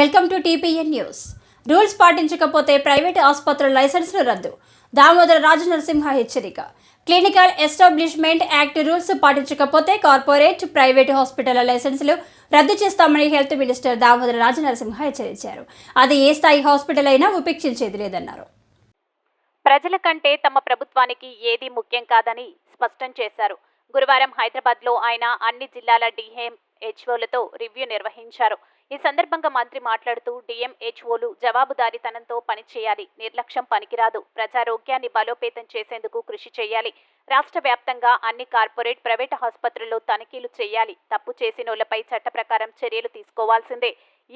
Welcome to TPN news. Rules పాటించకపోతే private ఆసుపత్రుల లైసెన్సులు రద్దు. దామోదర రాజనరసింహ హెచ్చరిక. క్లినికల్ ఎస్టాబ్లిష్మెంట్ యాక్ట్ రూల్స్ పాటించకపోతే కార్పొరేట్ ప్రైవేటు హాస్పిటల్ లైసెన్సులు రద్దు చేస్తామని హెల్త్ మినిస్టర్ దామోదర రాజనరసింహ హెచ్చరించారు. అది ఏ స్థాయి హాస్పిటల్ అయినా ఉపేక్షించేది లేదన్నారు. ప్రజల కంటే తమ ప్రభుత్వానికి ఏది ముఖ్యం కాదని స్పష్టం చేశారు. గురువారం హైదరాబాద్లో ఆయన అన్ని జిల్లాల డిఎం హెచ్ఓలతో రివ్యూ నిర్వహించారు. ఈ సందర్భంగా మంత్రి మాట్లాడుతూ డిఎంహెచ్ఓలు జవాబుదారీతనంతో పనిచేయాలి నిర్లక్ష్యం పనికిరాదు ప్రజారోగ్యాన్ని బలోపేతం చేసేందుకు కృషి చేయాలి రాష్ట్ర వ్యాప్తంగా అన్ని కార్పొరేట్ ప్రైవేట్ ఆసుపత్రుల్లో తనిఖీలు చేయాలి తప్పు చేసినోళ్ళపై చట్ట ప్రకారం చర్యలు తీసుకోవాల్సిందే.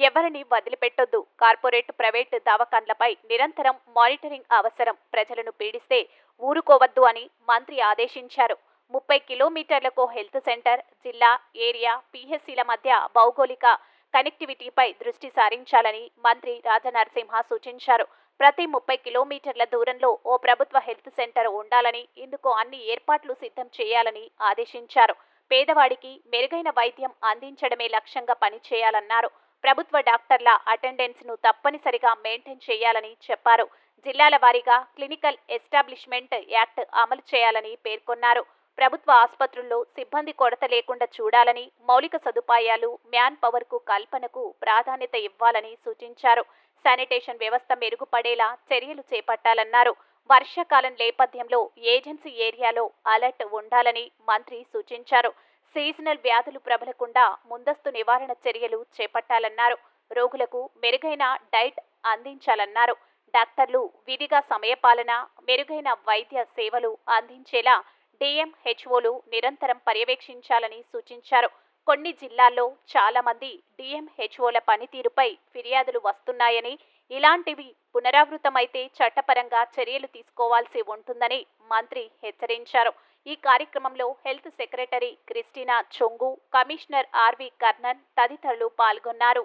ఎవరిని వదిలిపెట్టొద్దు కార్పొరేట్ ప్రైవేట్ దవాఖాన్లపై నిరంతరం మానిటరింగ్ అవసరం ప్రజలను పీడిస్తే ఊరుకోవద్దు అని మంత్రి ఆదేశించారు. ముప్పై కిలోమీటర్లకు హెల్త్ సెంటర్ జిల్లా ఏరియా పిహెచ్సిల మధ్య భౌగోళిక కనెక్టివిటీపై దృష్టి సారించాలని మంత్రి రాజనరసింహ సూచించారు. ప్రతి ముప్పై కిలోమీటర్ల దూరంలో ఓ ప్రభుత్వ హెల్త్ సెంటర్ ఉండాలని ఇందుకు అన్ని ఏర్పాట్లు సిద్ధం చేయాలని ఆదేశించారు. పేదవాడికి మెరుగైన వైద్యం అందించడమే లక్ష్యంగా పనిచేయాలన్నారు. ప్రభుత్వ డాక్టర్ల అటెండెన్స్ను తప్పనిసరిగా మెయింటైన్ చేయాలని చెప్పారు. జిల్లాల వారీగా క్లినికల్ ఎస్టాబ్లిష్మెంట్ యాక్ట్ అమలు చేయాలని పేర్కొన్నారు. ప్రభుత్వ ఆసుపత్రుల్లో సిబ్బంది కొరత లేకుండా చూడాలని మౌలిక సదుపాయాలు మ్యాన్ పవర్కు కల్పనకు ప్రాధాన్యత ఇవ్వాలని సూచించారు. శానిటేషన్ వ్యవస్థ మెరుగుపడేలా చర్యలు చేపట్టాలన్నారు. వర్షాకాలం నేపథ్యంలో ఏజెన్సీ ఏరియాలో అలర్ట్ ఉండాలని మంత్రి సూచించారు. సీజనల్ వ్యాధులు ప్రబలకుండా ముందస్తు నివారణ చర్యలు చేపట్టాలన్నారు. రోగులకు మెరుగైన డైట్ అందించాలన్నారు. డాక్టర్లు విధిగా సమయపాలన మెరుగైన వైద్య సేవలు అందించేలా డిఎంహెచ్ఓలు నిరంతరం పర్యవేక్షించాలని సూచించారు. కొన్ని జిల్లాల్లో చాలా మంది డిఎంహెచ్ఓల పనితీరుపై ఫిర్యాదులు వస్తున్నాయని ఇలాంటివి పునరావృతమైతే చట్టపరంగా చర్యలు తీసుకోవాల్సి ఉంటుందని మంత్రి హెచ్చరించారు. ఈ కార్యక్రమంలో health secretary Christina Chongthu commissioner RV Karnan తదితరులు పాల్గొన్నారు.